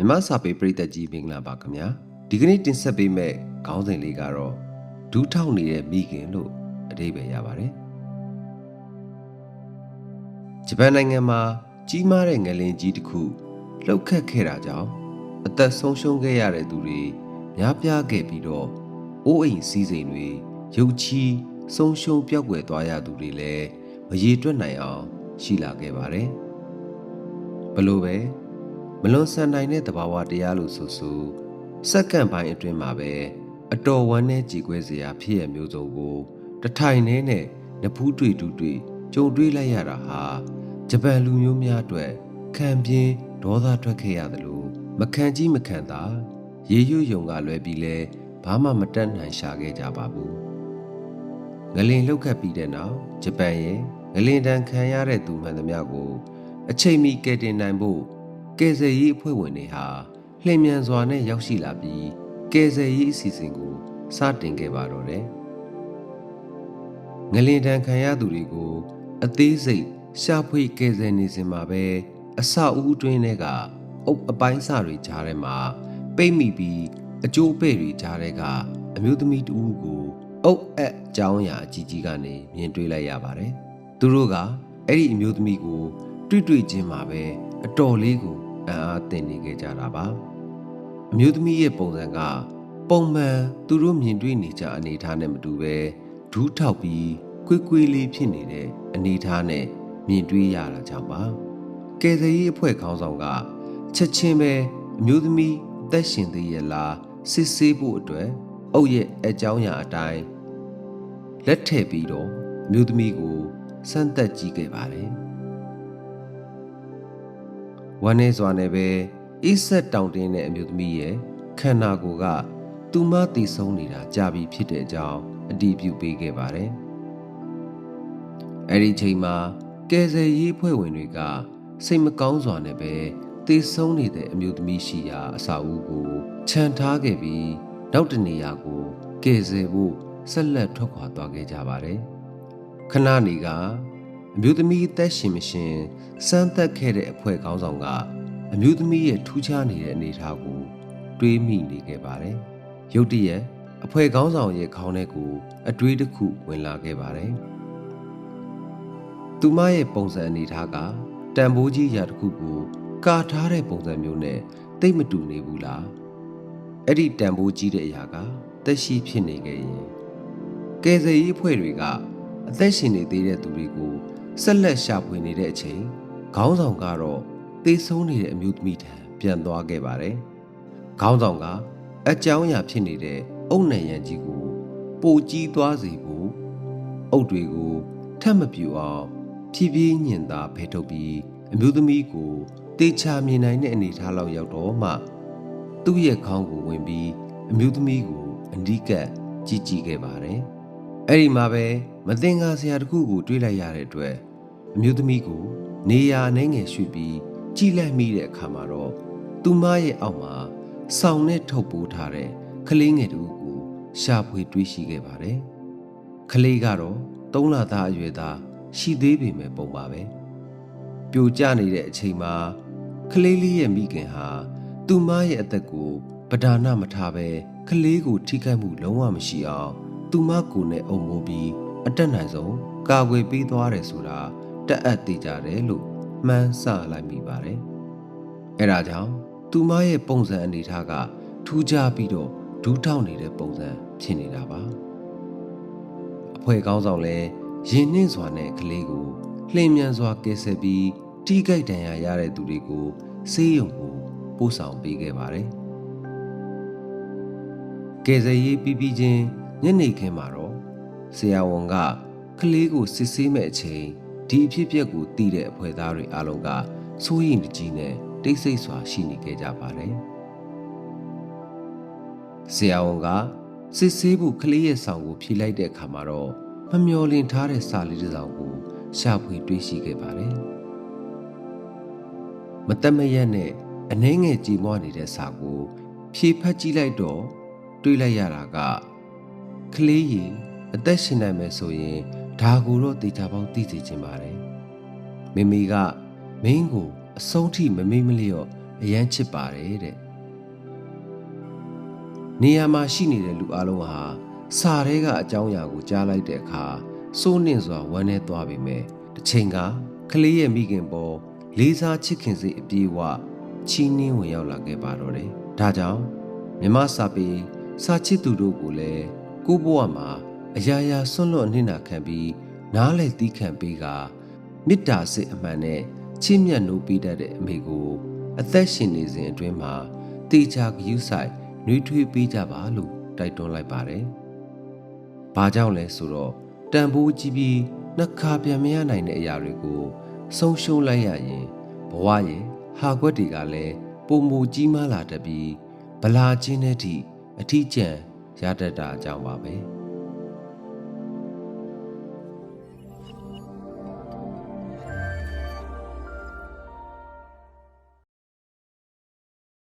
မြမစာပေပရိသတ်ကြီးမင်္ဂလာပါခင်ဗျာဒီကနေ့တင်ဆက်ပေးမဲ့ခေါင်းစဉ်လေးကတော့ဒူးထောက်နေတဲ့မိခင်လို့အဓိပ္ပာယ်ရပါတယ်ဂျပန်နိုင်ငံမှာကြီးမားတဲ့ငလင်ကြီးတစ်ခုလှုပ်ခတ်ခဲ့တာကြောင့်အသက်ဆုံးရှုံးခဲ့ရတဲ့သူတွေများပြားခဲ့ပြီးတော့အိုးအိမ်စီးစိမ်တွေရုပ်ချီးဆုံးရှုံးပျောက်ကွယ်သွားရသူတွေလည်းမရေတွက်နိုင်အောင်ရှိလာခဲ့ပါတယ်ဘလို့ပဲ မလွန်ဆန်နိုင်တဲ့သဘာဝတရားလို့ဆိုဆိုစက္ကန့်ပိုင်းအတွင်းမှာပဲအတော်ဝမ်းနဲ့ကြည်ကွဲစရာဖြစ်ရမျိုးစုံကိုတထိုင်နဲ့နဲ့နဖူးတွေ့တူတွေ့ကြုံတွေ့လိုက်ရတာဟာဂျပန်လူမျိုးများအတွက်ခံပြင်းဒေါသထွက်ခဲ့ရတယ်လို့မခံကြီးမခံသာရေရွယုံကလွယ်ပြီးလဲဘာမှမတက်နိုင်ရှာခဲ့ကြပါဘူးငလင်လှုပ်ခတ်ပြီးတဲ့နောက်ဂျပန်ရဲ့ငလင်တန်ခံရတဲ့သူမှန်သမျှကို အချိန်မီကယ်တင်နိုင်ဖို့ ကယ်ဆယ်ရေးအဖွဲ့ဝင်တွေဟာလှည့်မြန်စွာနဲ့ရောက်ရှိလာပြီးကယ်ဆယ်ရေးအစီအစဉ်ကိုစတင်ခဲ့ပါတော့တယ်။ငလင်တန်ခံရသူတွေကို အသေးစိတ်ရှာဖွေကယ်ဆယ်နေစဉ်မှာပဲအဆအူးအတွင်းထဲကအုပ်အပိုင်းစတွေကြားထဲမှာပိတ်မိပြီးအကျိုးပဲ့တွေကြားထဲကအမျိုးသမီးတဦးကိုအုပ်အပ်ကြောင်းရာအကြီးကြီးကနေမြင်တွေ့လိုက်ရပါတယ်။သူတို့ကအဲ့ဒီအမျိုးသမီးကို တွေ့တွေ့ချင်းမှာပဲအတော်လေးကို အံ့အားသင့်နေခဲ့ကြတာပါအမျိုးသမီးရဲ့ပုံစံကပုံမှန်သူတို့မြင်တွေ့နေကြအနေအထားနဲ့မတူပဲဒူးထောက်ပြီးကွေးကွေးလေးဖြစ်နေတဲ့အနေအထားနဲ့မြင်တွေ့ရတာကြောင့်ပါကယ်ဆယ်ရေးအဖွဲ့ခေါင်းဆောင်ကချက်ချင်းပဲအမျိုးသမီးအသက်ရှင်သေးရဲ့လားစစ်ဆေးဖို့အတွက်အုပ်ရဲ့အကြောင်းအရာအတိုင်းလက်ထည့်ပြီးတော့အမျိုးသမီးကိုစမ်းသပ်ကြည့်ခဲ့ပါတယ် ဝမ်းနေစွာနဲ့ပဲအိဆက်တောင်တင်းတဲ့အမျိုးသမီးရဲ့ခန္ဓာကိုယ်ကသူမတည်ဆုံးနေတာကြာပြီဖြစ်တဲ့အကြောင်းအတည်ပြုပေးခဲ့ပါတယ်အဲ့ဒီချိန်မှာကယ်ဆယ်ရေးဖွဲ့ဝင်တွေကစိတ်မကောင်းစွာနဲ့ပဲတည်ဆုံးနေတဲ့အမျိုးသမီးရှိရာအစာအုပ်ကိုခြံထားခဲ့ပြီးနောက်တနေရာကိုကယ်ဆယ်ဖို့ဆက်လက်ထွက်ခွာသွားခဲ့ကြပါတယ်ခဏနေက အမျိုးသမီးအသက်ရှင်မရှင်စမ်းသက်ခဲ့တဲ့အဖွဲ့ခေါင်းဆောင်ကအမျိုးသမီးရဲ့ထူးခြားနေတဲ့အနေအထားကိုတွေးမိနေခဲ့ပါတယ်။ရုတ်တရက်အဖွဲ့ခေါင်းဆောင်ရဲ့ခေါင်းထဲကိုအတွေးတစ်ခုဝင်လာခဲ့ပါတယ်။သူမရဲ့ပုံစံအနေအထားကတန်ဖိုးကြီးရာတစ်ခုကိုကာထားတဲ့ပုံစံမျိုးနဲ့တိတ်မတူနေဘူးလား။အဲ့ဒီတန်ဖိုးကြီးတဲ့အရာကတက်ရှိဖြစ်နေခဲ့ရင်ကယ်ဆယ်ရေးအဖွဲ့တွေကအသက်ရှင်နေသေးတဲ့သူတွေကို ဆက်လက်ရှာဖွေနေတဲ့အချိန်ခေါင်းဆောင်ကတော့သေဆုံးနေတဲ့အမျိုးသမီးထံပြန်သွားခဲ့ပါတယ်။ခေါင်းဆောင်ကအကြောင်းအရာဖြစ်နေတဲ့အုတ်နံရံကြီးကိုပိုကြီးသွားစေဖို့အုတ်တွေကိုထပ်မပြူအောင်ဖြည်းဖြည်းညင်သာဖယ်ထုတ်ပြီးအမျိုးသမီးကိုတေချာမြင်နိုင်တဲ့အနေအထားလောက်ရောက်တော့မှသူ့ရဲ့ခေါင်းကိုဝင်ပြီးအမျိုးသမီးကိုအနီးကပ်ကြည့်ကြည့်ခဲ့ပါတယ်။အဲ့ဒီမှာပဲမသင်္ကာစရာတစ်ခုကိုတွေးလိုက်ရတဲ့အတွက် အမျိုးသမီးကိုနေရာနှဲငယ်ရွှေ့ပြီးကြည်လိုက်မိတဲ့အခါမှာတော့သူမရဲ့အောက်မှာဆောင်းနဲ့ထုတ်ပိုးထားတဲ့ကလေးငယ်တူကိုရှာဖွေတွေ့ရှိခဲ့ပါတယ်။ကလေးကတော့သုံးလသားအရွယ်သားရှိသေးပေမဲ့ပုံပါပဲ။ပြိုကျနေတဲ့အချိန်မှာကလေးလေးရဲ့မိခင်ဟာသူမရဲ့အသက်ကိုပဒါနမထားပဲကလေးကိုထိခိုက်မှုလုံးဝမရှိအောင်သူမကိုနဲ့အုံမိုးပြီးအတက်နိုင်ဆုံးကာကွယ်ပေးသွားတယ်ဆိုတာ တက်အပ်သေးကြတယ်လို့မှန်းဆလိုက်မိပါတယ်။အဲဒါကြောင့်သူမရဲ့ပုံစံအနေထားကထူးခြားပြီးတော့ဒူးထောက်နေတဲ့ပုံစံဖြစ်နေတာပါ။အဖွဲ့ကောင်းဆောင်လည်းရင်နှင်းစွာနဲ့ကလေးကိုလှင်မြန်စွာကယ်ဆယ်ပြီးတီးကြိုက်တန်ရာရတဲ့သူတွေကိုဆေးရုံကိုပို့ဆောင်ပေးခဲ့ပါတယ်။ကယ်ဆယ်ရေးပြီးပြီးချင်းညနေခင်းမှာတော့ဆရာဝန်ကကလေးကိုစစ်ဆေးမဲ့အချိန် ဒီအဖြစ်အပျက်ကိုသိတဲ့အဖွဲ့သားတွေအားလုံးကစိုးရိမ်တကြီးနဲ့တိတ်ဆိတ်စွာရှိနေခဲ့ကြပါတယ်။ဆရာဝန်ကစစ်ဆေးဖို့ကလေးရဲ့ဆောင်ကိုဖြေလိုက်တဲ့အခါမှာတော့မမျော်လင့်ထားတဲ့စာလေးတစ်စောင်ကိုရှာဖွေတွေ့ရှိခဲ့ပါတယ်။မတက်မရက်နဲ့အနှဲငယ်ကြည်မွနေတဲ့စာကိုဖြေဖတ်ကြည့်လိုက်တော့တွေးလိုက်ရတာကကလေးရင်အသက်ရှင်နိုင်မယ်ဆိုရင် ဒါကိုတော့တေချာပေါင်းသိစေချင်ပါတယ်မိမိကမင်းကိုအဆုံးထိမမေ့မလျော့အယမ်းချစ်ပါတယ်တဲ့နေရာမှာရှိနေတဲ့လူအလုံးဟာစာရဲကအကြောင်းအရာကိုကြားလိုက်တဲ့အခါစိုးနှင့်စွာဝမ်းနည်းသွားပေမဲ့တစ်ချိန်ကကလေးရဲ့မိခင်ပေါ်လေးစားချစ်ခင်စိတ်အပြည့်အဝချီးနှင်းဝင်ရောက်လာခဲ့ပါတော့တယ်ဒါကြောင့်မြမစာပေစာချစ်သူတို့ကိုလည်းကိုယ့်ဘဝမှာ အရာရာဆွန့်လွတ်အနှိမ့်နာခံပြီးနားလေတီးခံပေးကမေတ္တာစိတ်အမှန်နဲ့ချစ်မြတ်နိုးပေးတတ်တဲ့အမေကို အသက်ရှင်နေစဉ်အတွင်းမှာတေချာဂယုဆိုင်နှွေးထွေးပေးကြပါလို့တိုက်တွန်းလိုက်ပါတယ်။ဘာကြောင့်လဲဆိုတော့တန်ဖိုးကြီးပြီးနှစ်ခါပြန်မရနိုင်တဲ့အရာတွေကိုဆုံးရှုံးလိုက်ရရင်ဘဝရဲ့ဟာကွက်တွေကလည်းပုံမူကြီးမားလာတတ်ပြီးဗလာချင်းတဲ့အထိအထီးကျန်ရတတ်တာအကြောင်းပါပဲ။